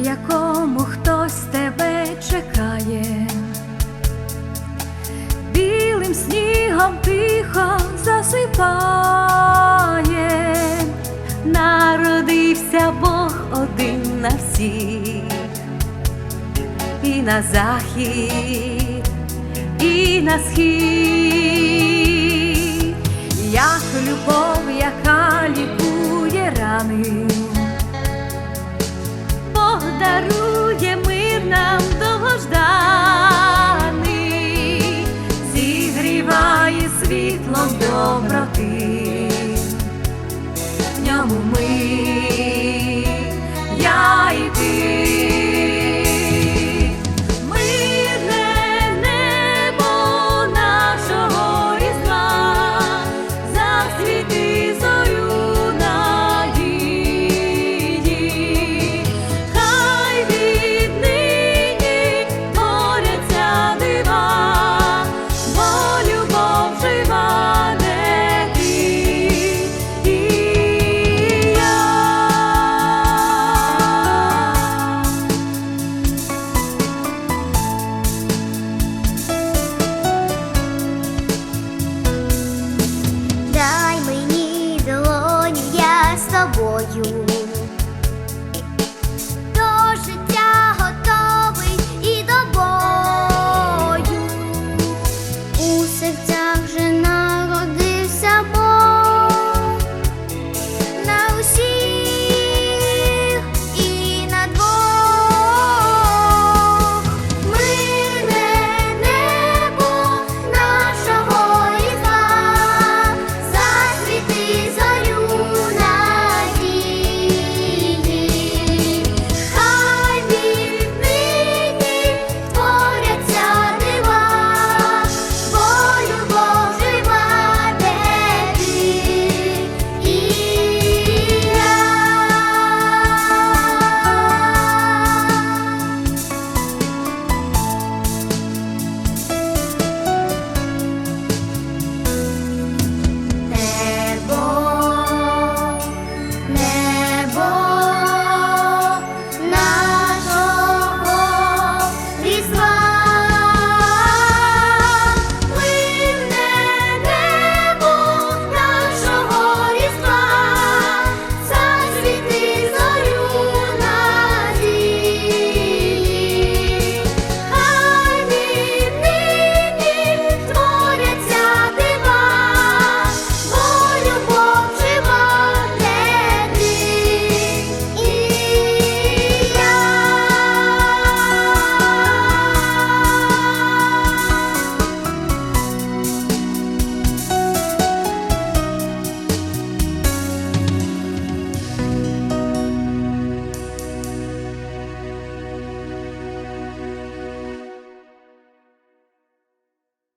В якому хтось тебе чекає, білим снігом тихо засипає, народився Бог один на всіх, і на захід, і на схід, як любов, рани you.